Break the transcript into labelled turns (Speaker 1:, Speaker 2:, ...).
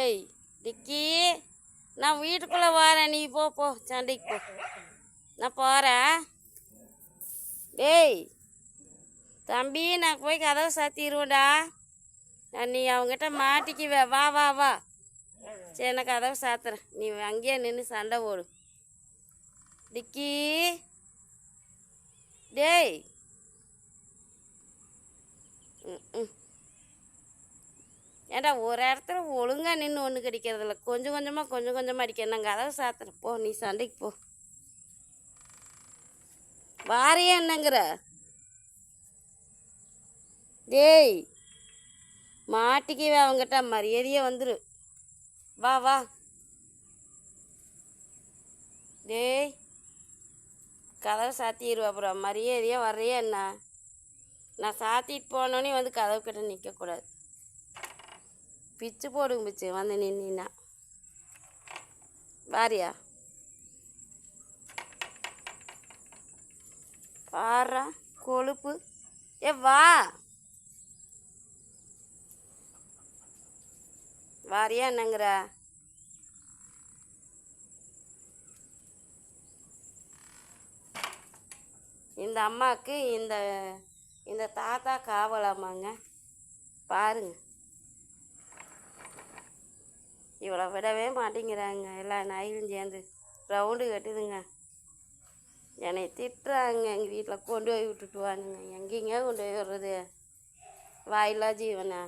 Speaker 1: ஏய் டிக்கி நான் வீட்டுக்குள்ளே வரேன் நீ போ போ சண்டைக்கு போ நான் போகிறேன் டேய் தம்பி நான் போய் கதவை சாத்திடுவோண்டா நீ அவங்ககிட்ட மாட்டிக்குவே வா வா வா சரி நான் கதவை சாத்துறேன் நீ அங்கேயே நின்று சண்டை ஓடு டிக்கி டேய் ஏன்டா ஒரு இடத்துல ஒழுங்காக நின்று ஒன்று கிடைக்கிறதில்ல கொஞ்சம் கொஞ்சமாக கொஞ்சம் கொஞ்சமாக அடிக்க நாங்கள் கதவை சாத்துறேன் போ நீ சண்டைக்கு போ வாரியே என்னங்கிற டேய் மாட்டிக்கவே அவங்ககிட்ட மரியாதையே வந்துரு வா வா டேய் கதவை சாத்திடுவா அப்புறம் மரியாதையாக வர்றியா என்ன நான் சாத்திட்டு போனோன்னே வந்து கதவு கிட்ட நிற்கக்கூடாது பிச்சு போடுங்க பிச்சு வந்து நின்னா பாரியா பாரா கொழுப்பு ஏ வா வாரியா என்னங்கிற இந்த அம்மாவுக்கு இந்த இந்த தாத்தா காவலாமாங்க பாருங்கள் இவ்வளோ விடவே மாட்டேங்கிறாங்க எல்லா நாய்களும் சேர்ந்து ரவுண்டு கட்டுதுங்க என்னை திட்டுறாங்க எங்கள் வீட்டில் கொண்டு போய் விட்டுட்டு வானுங்க எங்கேங்க கொண்டு போய் விடுறது வாயில்லா ஜீவனா